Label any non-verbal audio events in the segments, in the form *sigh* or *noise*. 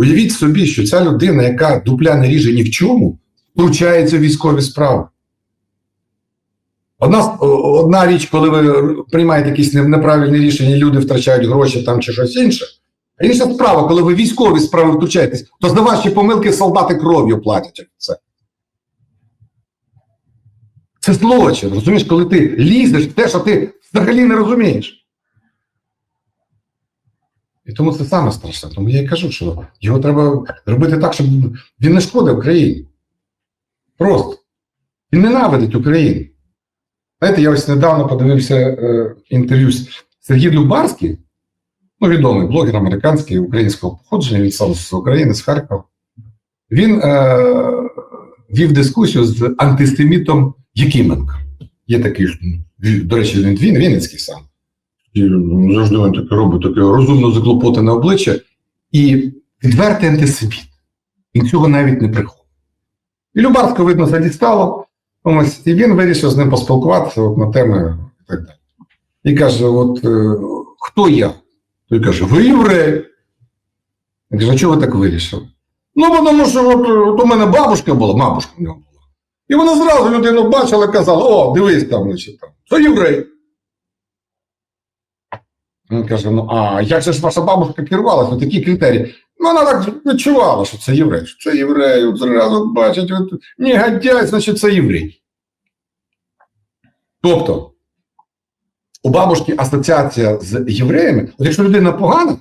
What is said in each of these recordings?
Уявіть собі, що ця людина, яка дупля не ріже ні в чому, втручається в військові справи. Одна, одна річ, коли ви приймаєте якісь неправильні рішення, люди втрачають гроші там чи щось інше. А інша справа, коли ви військові справи втручаєтесь, то за ваші помилки солдати кров'ю платять. Це. Це злочин, розумієш, коли ти лізеш в те, що ти взагалі не розумієш. І тому це саме страшне. Тому я і кажу, що його треба робити так, щоб він не шкодив країні. Просто. Він ненавидить Україну. Знаєте, я ось недавно подивився е, інтерв'ю Сергій Любарський, ну, відомий блогер американський українського походження, він сам з України, з Харкова. Він е, вів дискусію з антисемітом Якименко. Є такий, до речі, він Вінницький сам. Завжди він таке робить таке розумно заклопотане обличчя і відвертий антисеміт. Він цього навіть не приховує. І Любарського, видно, задістало. Ось, і він вирішив з ним поспілкуватися от, на теми і так далі. І каже: от е, хто я? Той каже, ви єврей. Я кажу, а чого ви так вирішили? Ну, тому що от, от у мене бабушка була, бабушка в нього була. І вона зразу людину бачила і казала: о, дивись там, значить, там, це єврей. Він каже: ну а як же ж ваша бабушка керувалася? Ну, такі критерії. Ну, вона так відчувала, що це єврей. Що це єврей, зразу бачить, от, негодяй, значить, це єврей. Тобто, у бабушки асоціація з євреями, от якщо людина погана,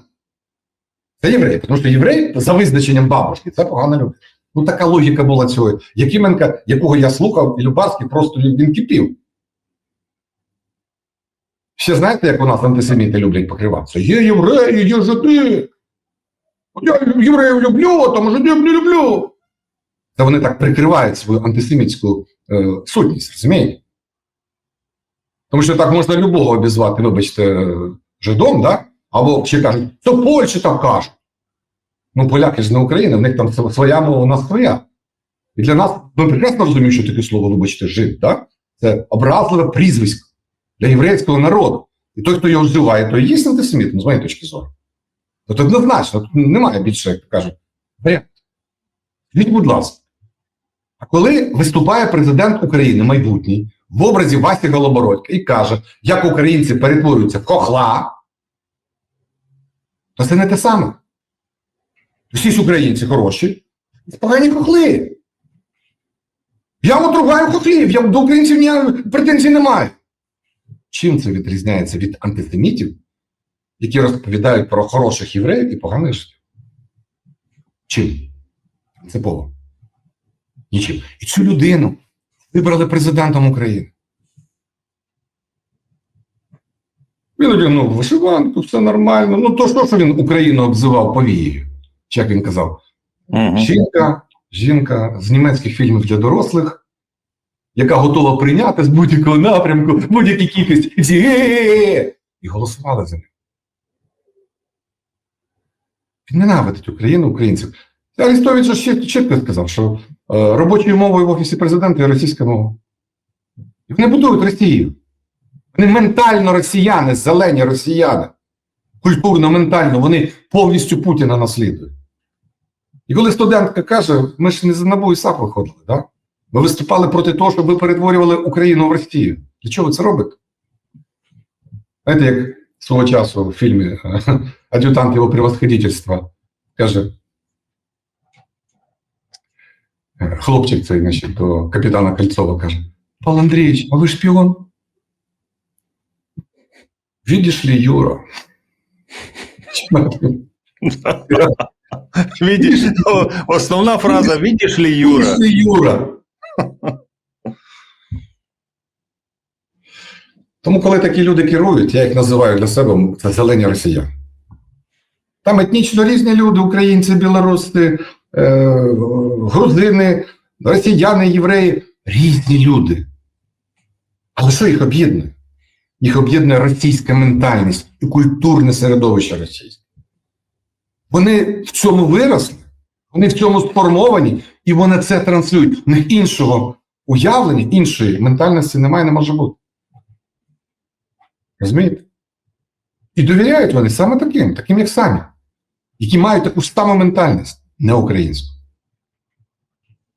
це єврей, тому що єврей за визначенням бабушки це погана людина. Ну, така логіка була цього. Якименка, якого я слухав, і Любарський просто він кипів. Ще знаєте, як у нас антисеміти люблять покриватися? Є євреї, є жиди. Я євреїв люблю, а там жидів не люблю. Та вони так прикривають свою антисемітську е, сутність, розумієте? Тому що так можна любого обізвати, вибачте, жидом, да? або ще кажуть, це Польща так кажуть. Ну, поляки ж не Україна, в них там своя мова, у нас своя. І для нас ми прекрасно розуміємо, що таке слово, вибачте, жид, да? це образливе прізвисько для єврейського народу. І той, хто його вживає, той і є антисеміт, ну, з моєї точки зору. Тобто однозначно, тут немає більше, як кажуть, варіантів. Скажіть, будь ласка, а коли виступає президент України майбутній в образі Васі Голобородька і каже, як українці перетворюються в хохла, то це не те саме. Всі ж українці хороші, погані хохли. Я от ругаю хохлів, я до українців претензій не маю. Чим це відрізняється від антисемітів, які розповідають про хороших євреїв і поганих життів? Чим? Принципово. Нічим. І цю людину вибрали президентом України. Він одягнув вишиванку, все нормально. Ну, то що, що він Україну обзивав повією? Чи як він казав? Жінка, жінка з німецьких фільмів для дорослих, яка готова прийняти з будь-якого напрямку, будь-які кількість, і і голосували за ним. Він ненавидить Україну, українців. Арестович ще чітко сказав, що е, робочою мовою в офісі президента є російська мова. І вони будують Росію. Вони ментально росіяни, зелені росіяни. Культурно, ментально, вони повністю Путіна наслідують. І коли студентка каже, ми ж не за набу і САП виходили, да? ми виступали проти того, щоб ви перетворювали Україну в Росію. Для чого ви це робите? Знаєте, як свого часу в фільмі е, *laughs* ад'ютант його превосходительства каже, е, хлопчик цей, значить, до капітана Кольцова каже: Павло Андрійович, а ви шпіон? Видиш ли, Юра? *laughs* Видишь, о, основна фраза «Видишь ли, Юра?» Видиш ли, Юра? Тому, коли такі люди керують, я їх називаю для себе це зелені росіяни. Там етнічно різні люди: українці, білоруси, е, грузини, росіяни, євреї різні люди. Але що їх об'єднує? Їх об'єднує російська ментальність і культурне середовище російське. Вони в цьому виросли, вони в цьому сформовані, і вони це транслюють. Них іншого уявлення, іншої ментальності немає, не може бути. Розумієте? І довіряють вони саме таким, таким, як самі. які мають таку саму ментальність, не українську.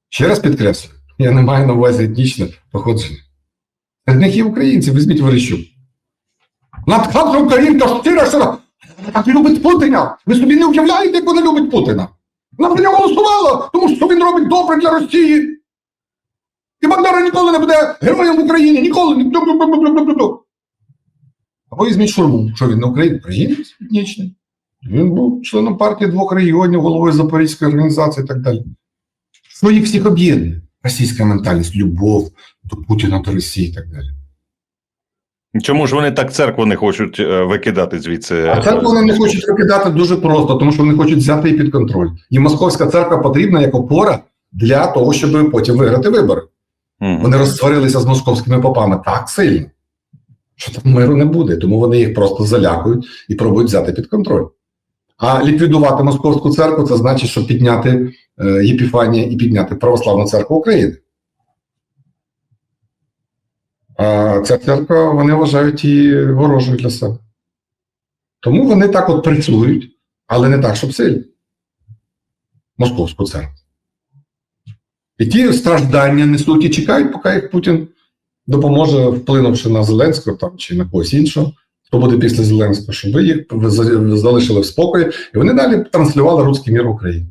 Ще раз підкреслю, я не маю на увазі етнічне походження. Серед них є українці, візьміть Верещук. Надхатна українка щира, вона так любить Путіна. Ви собі не уявляєте, як вона любить Путіна. Вона за нього голосувала, тому що він робить добре для Росії. І Бандера ніколи не буде героєм в Україні, ніколи. Ні- Або візьміть Шурму, що він не українець, українець етнічний. Він був членом партії двох регіонів, головою Запорізької організації і так далі. Що їх всіх об'єднує? Російська ментальність, любов до Путіна, до Росії і так далі. Чому ж вони так церкву не хочуть е, викидати звідси? А церкву вони не хочуть викидати дуже просто, тому що вони хочуть взяти її під контроль. І московська церква потрібна як опора для того, щоб потім виграти вибори. Мгм. Вони розсварилися з московськими попами так сильно, що там миру не буде, тому вони їх просто залякують і пробують взяти під контроль. А ліквідувати московську церкву це значить, що підняти е, Єпіфанія і підняти Православну церкву України. А ця церква вони вважають її ворожою для себе. Тому вони так от працюють, але не так, щоб сильно. Московську церкву. І ті страждання несуть і чекають, поки їх Путін допоможе, вплинувши на Зеленського там, чи на когось іншого, хто буде після Зеленського, щоб їх залишили в спокої, і вони далі транслювали руський мір в Україні.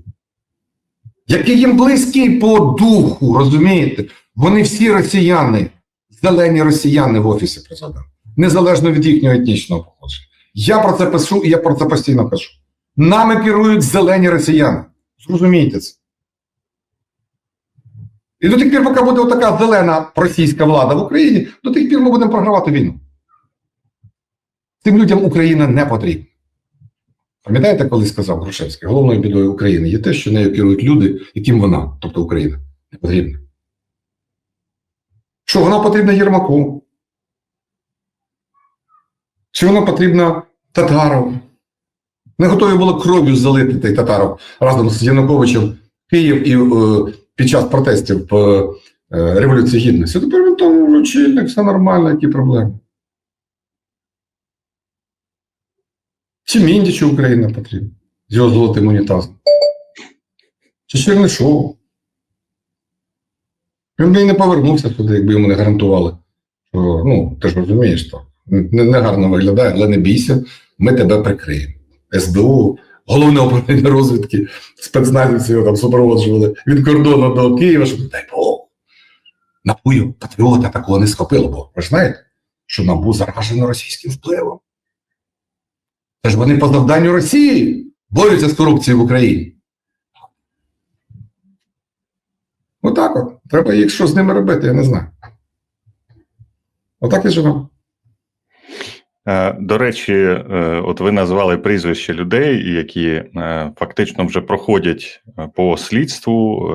Який їм близький по духу, розумієте? Вони всі росіяни, зелені росіяни в офісі президента, незалежно від їхнього етнічного походження. Я про це пишу і я про це постійно кажу. Нами керують зелені росіяни. Зрозумійте це. І до тих пір, поки буде така зелена російська влада в Україні, до тих пір ми будемо програвати війну. Цим людям Україна не потрібна. Пам'ятаєте, коли сказав Грушевський, головною бідою України є те, що нею керують люди, яким вона, тобто Україна, не потрібна. Що вона потрібна Єрмаку? Чи вона потрібна Татарову? Не готові було кров'ю залити той Татаров разом з Януковичем Київ і е, під час протестів по е, Революції Гідності. Тепер він там очільник, все нормально, які проблеми. Чи Міндічу Україна потрібна з його золотим унітазом? Чи Чернишов? Він би і не повернувся туди, якби йому не гарантували. Що, ну, ти ж розумієш, то не, не виглядає, але не бійся, ми тебе прикриємо. СБУ, головне управління розвідки, спецназівці його там супроводжували від кордону до Києва, щоб дай Бог. Напою патріота такого не схопило, бо ви ж знаєте, що НАБУ заражено російським впливом. Це ж вони по завданню Росії борються з корупцією в Україні. Отак от. Треба їх що з ними робити, я не знаю. Отак і живемо. Е, До речі, е, от ви назвали прізвища людей, які е, фактично вже проходять по слідству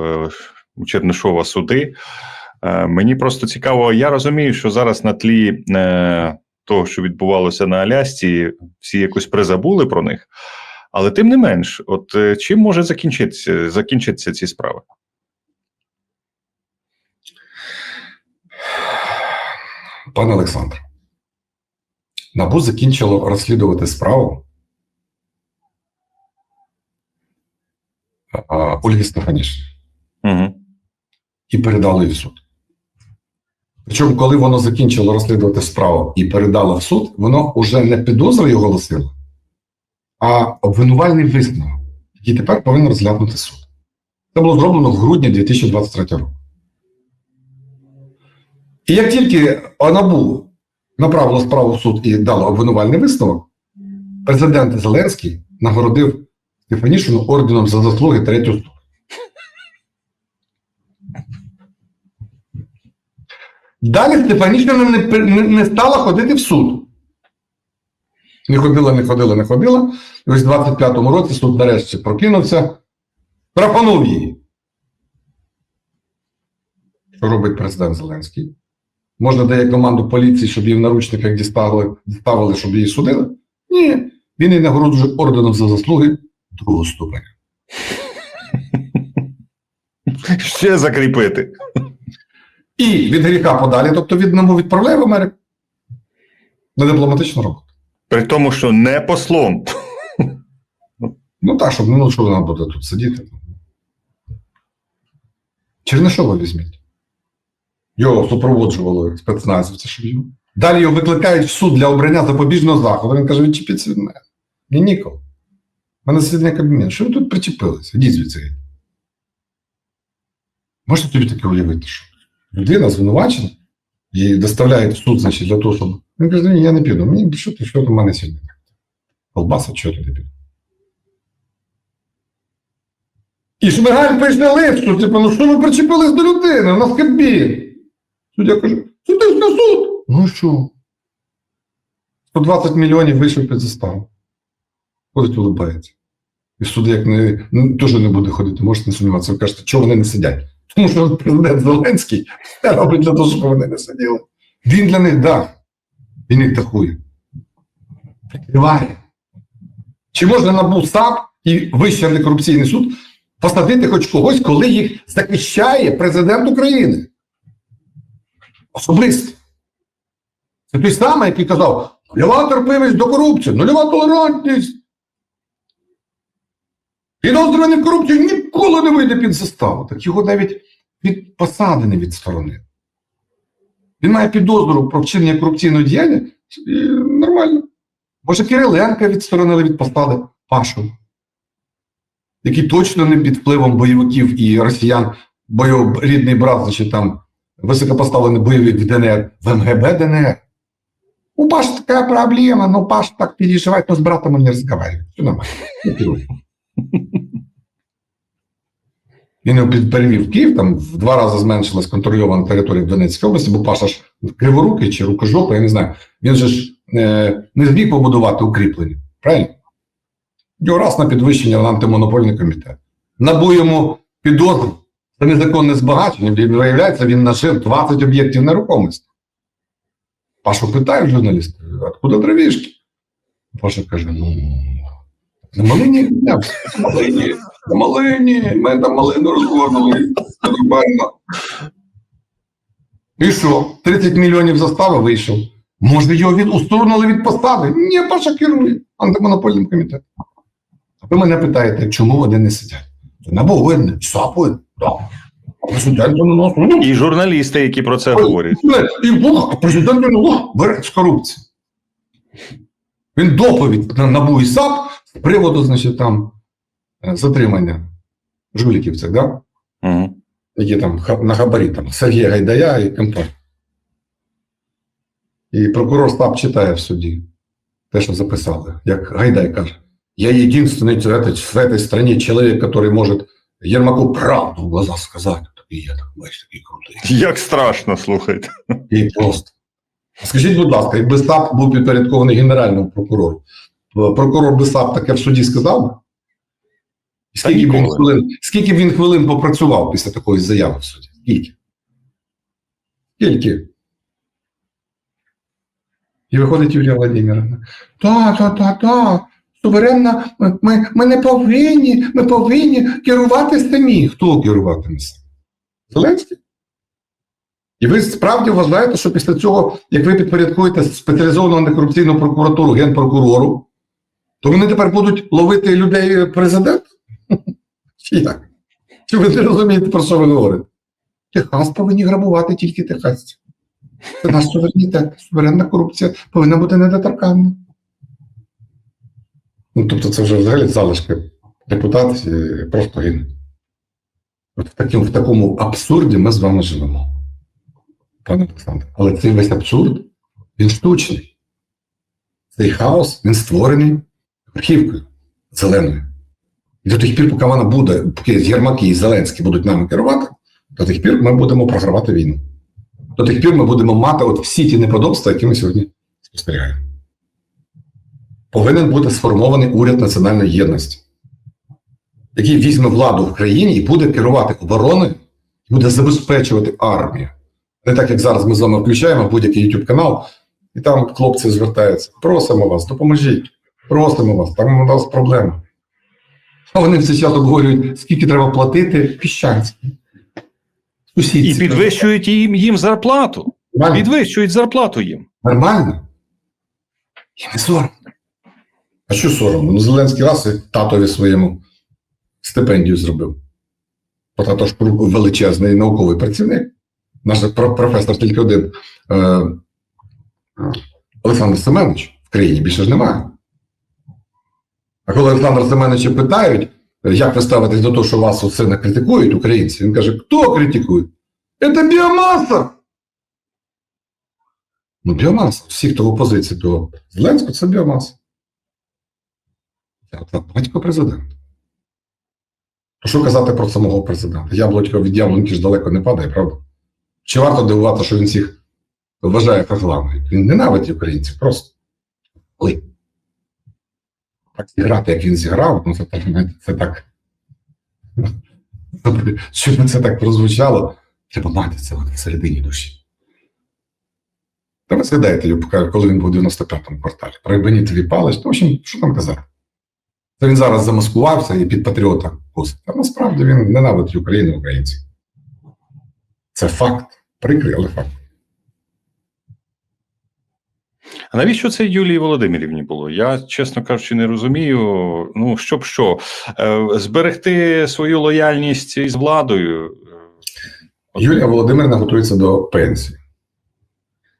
у Чернишова суди. Мені просто цікаво, я розумію, що зараз на тлі того, що відбувалося на Алясці, всі якось призабули про них. Але тим не менш, от чим може закінчитися, закінчитися ці справи? Пане Олександр, НАБУ закінчило розслідувати справу Ольги Стефанішини Угу. і передало її в суд. Причому, коли воно закінчило розслідувати справу і передало в суд, воно вже не підозрою оголосило, а обвинувальний висновок, який тепер повинен розглянути суд. Це було зроблено в грудні 2023 року. І як тільки ОНАБУ направило справу в суд і дало обвинувальний висновок, президент Зеленський нагородив Стефанішину орденом за заслуги третього ступеня. Далі Стефанішина не, не, не стала ходити в суд. Не ходила, не ходила, не ходила. І ось в 25-му році суд нарешті прокинувся, пропонув її. Що робить президент Зеленський? Можна дає команду поліції, щоб її в наручниках діставили, діставили, щоб її судили? Ні. Він її нагороджує орденом за заслуги другого ступеня. *laughs* Ще закріпити. І від гріха подалі, тобто від ньому відправляє в Америку на дипломатичну роботу. При тому, що не послом. Ну так, щоб ну що вона буде тут сидіти. Чернишова візьміть. Його супроводжували спецназівці, щоб його. Далі його викликають в суд для обрання запобіжного заходу. Він каже: відчепіться від мене. Мені ніколи. У мене засідання кабінету. Що ви тут причепилися? Ідіть звідси. Можете собі таке уявити, що людина звинувачена і доставляють в суд, значить, для того, щоб. Він каже, ні, я не піду. Мені що ти, що до мене сьогодні? Колбаса, що ти не піду? І Шмигаль пише лист, що типу, ну що ви причепились до людини? У нас кабін. Суддя каже, суди на суд. Ну що? 120 мільйонів вийшов під заставу. Ходить, улибається. І суд як не, ну, теж не буде ходити, можете не сумніватися. Ви кажете, чого вони не сидять? Тому що президент Зеленський робить для того, щоб вони не сиділи. Він для них дах. Він їх дахує. Прикриває. Чи можна набув САП і Вищий антикорупційний суд посадити хоч когось, коли їх захищає президент України? Особисто. Це той самий, який казав: нульова терпимість до корупції, нульова толерантність. Підозрюваний в корупції ніколи не вийде під заставу. Так його навіть від посади не відсторонили. Він має підозру про вчинення корупційного діяння і нормально. Може, Кириленка відсторонили від посади Пашу, який точно не під впливом бойовиків і росіян, бо рідний брат, значить, там високопоставлений бойовик в ДНР, в МГБ ДНР. У Паши такая проблема, но Паш так переживает, но с братом он не разговаривает. Все нормально. Керуй. Він перевів Київ, там в два рази зменшилась контрольована територія в Донецькій області, бо Паша ж криворукий чи рукожопий, я не знаю. Він же ж е, не зміг побудувати укріплення. Правильно? Його раз на підвищення в антимонопольний комітет. Набу йому підозру за незаконне збагачення, виявляється, він нажив 20 об'єктів нерухомості. Пашу питають журналісти, откуда дровішки? Паша каже: ну, на малині, на малині, на малині, ми там малину розгорнули, нормально. І що? 30 мільйонів застави вийшов. Може, його від усунули від посади? Ні, Паша керує антимонопольним комітетом. А ви мене питаєте, чому вони не сидять? Це набо видно, САП видно. Так. Президент ну, І журналісти, які про це говорять. і Бог, а президент лох бере з корупції. Він доповідь на НАБУ і САП з приводу, значить, там е, затримання жуліків цих, да? Угу. які там на габарі, там Сергія Гайдая і компанія. І прокурор САП читає в суді те, що записали. Як Гайдай каже, я єдиний в этой, в этой стране чоловік, який може Єрмаку правду в глаза сказати. Такий я так, бачиш, такий крутий. Як страшно, слухайте. І просто. Скажіть, будь ласка, якби САП був підпорядкований генеральному прокурору, прокурор би САП таке в суді сказав? би? Скільки б він хвилин, скільки б він хвилин попрацював після такої заяви в суді? Скільки? Скільки? І виходить Юлія Владимировна. Так, так, так, так. Суверенна, ми, ми не повинні, ми повинні керувати самі. Хто керуватиме? Зеленський? І ви справді вважаєте, що після цього, як ви підпорядкуєте спеціалізовану антикорупційну прокуратуру генпрокурору, то вони тепер будуть ловити людей президент? *laughs* Чи як? Чи ви не розумієте, про що ви говорите? Техас повинні грабувати тільки техасці. Це наш суверенітет. Суверенна корупція повинна бути недоторканна. Ну, тобто, це вже взагалі залишки репутації просто гинуть. От в, таким, в такому абсурді ми з вами живемо. Пане Олександре, але цей весь абсурд, він штучний. Цей хаос, він створений верхівкою зеленою. І до тих пір, поки вона буде, поки Єрмаки і Зеленський будуть нами керувати, до тих пір ми будемо програвати війну. До тих пір ми будемо мати от всі ті неподобства, які ми сьогодні спостерігаємо. Повинен бути сформований уряд національної єдності, який візьме владу в країні і буде керувати обороною, і буде забезпечувати армію. Не так, як зараз ми з вами включаємо будь-який YouTube канал, і там хлопці звертаються. Просимо вас, допоможіть. Просимо вас, там у нас проблема. А вони все час обговорюють, скільки треба платити піщанській. І підвищують їм, їм зарплату. Нормально? Підвищують зарплату їм. Нормально? Їм не соромно. А що соромно? Ну, Зеленський раз і татові своєму стипендію зробив. Бо тато ж величезний науковий працівник. Наш професор тільки один е, Олександр Семенович в країні більше ж немає. А коли Олександра Семеновича питають, як ви ставитесь до того, що вас оце не критикують українці, він каже: хто критикує? Це біомаса. Ну, біомаса. Всі, хто в опозиції до Зеленського, це біомаса. Батько президент. То що казати про самого президента? Яблучко від яблуньки ж далеко не падає, правда? Чи варто дивувати, що він всіх вважає фаглами? Він ненавидить українців просто. Ой. Так зіграти, як він зіграв, ну це так, це так. *laughs* Щоб це так прозвучало, треба мати це от всередині душі. Та ви згадаєте, коли він був у 95-му кварталі. Про ебанітові палич, ну, в общем, що там казати? Це він зараз замаскувався і під патріота косить. А насправді він ненавидить Україну українців. Це факт. Прикрий, але факт. А навіщо це Юлії Володимирівні було? Я, чесно кажучи, не розумію. Ну, щоб що, Е, зберегти свою лояльність із владою. Е, Юлія Володимирівна готується до пенсії.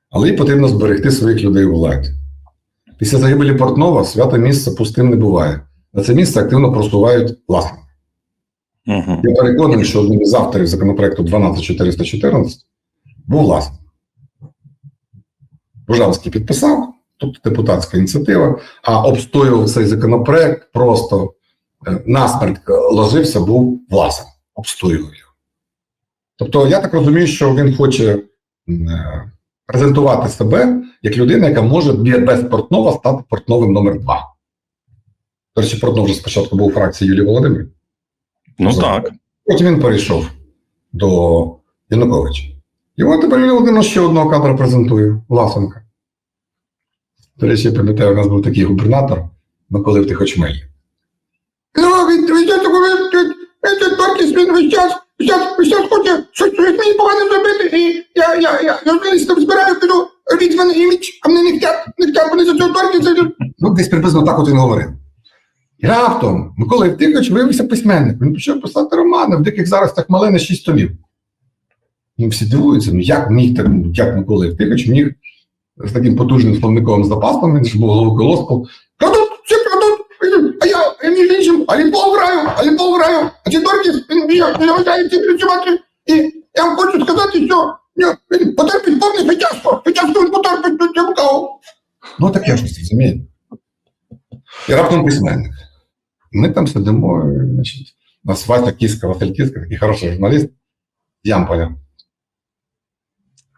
Але їй потрібно зберегти своїх людей у владі. Після загибелі Портнова свято місце пустим не буває. На це місце активно просувають власники. Угу. Я переконаний, що одним із авторів законопроекту 12414 був власник. Бужанський підписав, тобто депутатська ініціатива, а обстоював цей законопроект просто е, насмерть ложився, був власник, обстоював його. Тобто, я так розумію, що він хоче е, презентувати себе як людина, яка може без Портнова стати портновим номер два. До речі, Портнов вже спочатку був у фракції Юлії Володимирівни. Ну За- так. Потім він перейшов до Януковича. І от тепер Юлія Володимирівна ще одного кадра презентує Власенка. До речі, я пам'ятаю, у нас був такий губернатор Миколи Втихочмель. Ну, він Баркіс, він весь час, весь час, весь час хоче щось мені погано зробити, і я, я, я, я вже там збираю, кажу, з мене імідж, а мене не хотять, не хотять, вони за цього Баркіса. Ну, десь приблизно так от він говорив. І раптом Микола Євтихович виявився письменник. Він почав писати романи, в диких заростях малини шість томів. Ну, всі дивуються, ну як міг так, як Микола Євтихович міг з таким потужним словниковим запасом, він ж був головою колоспу. Крадуть, всі крадуть, а я, я між іншим, аліпол граю, аліпол граю, а ці Доркіс, він вважає ці працювати. І я вам хочу сказати, що він потерпить повне фітяско, фітяско він потерпить, тут я. Ну таке щось, розумієте? І раптом письменник. Ми там сидимо, значить, у нас Вася Кіска, Василь Кіска, такий хороший журналіст Ямполя.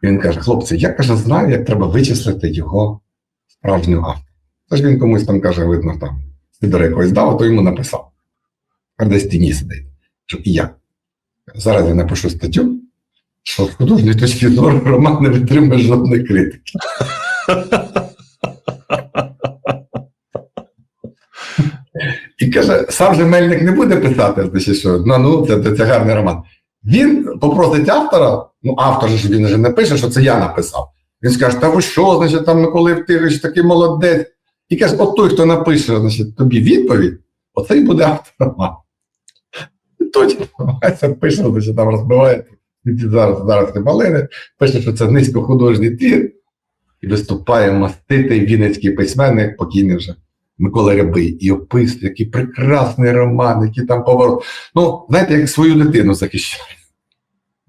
Він каже: хлопці, я каже, знаю, як треба вичислити його справжнього автора. Це ж він комусь там каже, видно, там Сидора якогось дав, а то йому написав. А десь в тіні сидить. Що і я. Зараз я напишу статтю, що з художньої точки зору роман не витримує жодної критики. *laughs* І каже, сам же Мельник не буде писати, значить, що ну, ну це, це, це гарний роман. Він попросить автора, ну автор ж він же не пише, що це я написав. Він скаже, та ви що, значить, там Микола Євтихович такий молодець. І каже, от той, хто напише значить, тобі відповідь, оце і буде автор роману. І точно пише, значить, там розбиває зараз, зараз малини, пише, що це низькохудожній твір, і виступає маститий вінницький письменник, покійний вже. Микола Рябий і описує, який прекрасний роман, який там поворот. Ну, знаєте, як свою дитину захищає.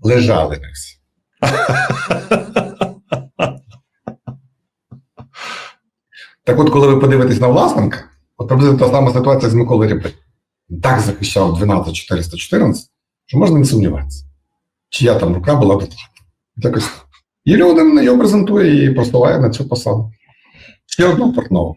Лежали ми всі. Так от, коли ви подивитесь на Власенка, от приблизно та сама ситуація з Миколою Рябий. Він так захищав 12414, що можна не сумніватися. Чия там рука була. Якось. так. Юлія його презентує і просуває на цю посаду. Ще одного портного.